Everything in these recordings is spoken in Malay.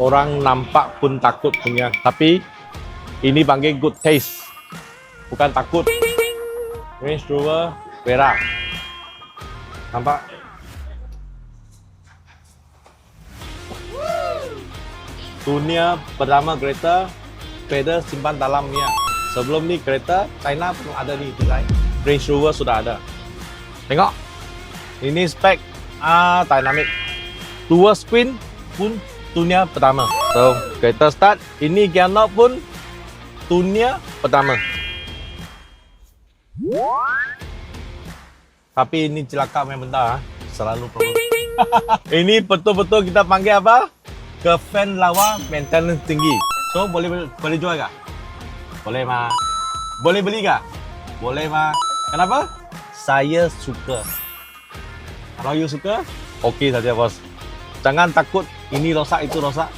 orang nampak pun takut punya. Tapi ini panggil good taste. Bukan takut. Range Rover Vera. Nampak? Dunia pertama kereta pedal simpan dalamnya. Sebelum ni kereta China belum ada ni design. Range Rover sudah ada. Tengok. Ini spek ah dynamic. Dua spin pun dunia pertama. So, kereta start ini knob pun dunia pertama. Tapi ini celaka main benda ah. Selalu ini betul-betul kita panggil apa? Ke fan lawa maintenance tinggi. So boleh boleh jual tak? Boleh mah. Boleh beli tak? Boleh mah. Kenapa? Saya suka. Kalau you suka, okey saja bos. Jangan takut ini rosak itu rosak.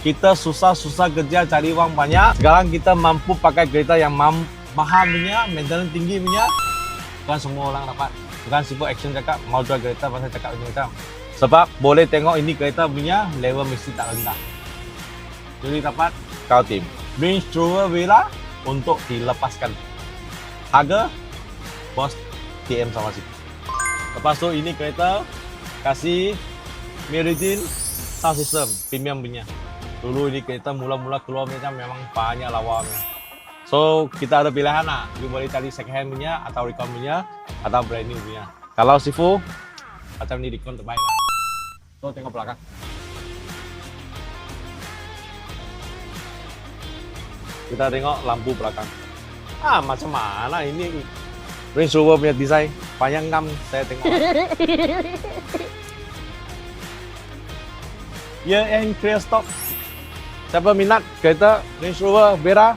Kita susah-susah kerja cari uang banyak. Sekarang kita mampu pakai kereta yang mahal punya, maintenance tinggi punya. Bukan semua orang dapat. Bukan sibuk action cakap mau jual kereta pasal cakap macam macam. Sebab boleh tengok ini kereta punya level mesti tak rendah. Jadi dapat kau tim. Range Rover Vela untuk dilepaskan. Harga bos TM sama situ. Lepas tu ini kereta kasih Meridian sound system premium punya. Dulu ini kereta mula-mula keluar macam memang banyak lawanya. So kita ada pilihan lah. You boleh cari second hand punya atau recon punya atau brand new punya. Kalau Sifu macam ni recon terbaik lah. So tengok belakang. Kita tengok lampu belakang. Ah macam mana ini Range Rover punya design panjang ngam saya tengok. Year end clear stock. Siapa minat kereta Range Rover Vera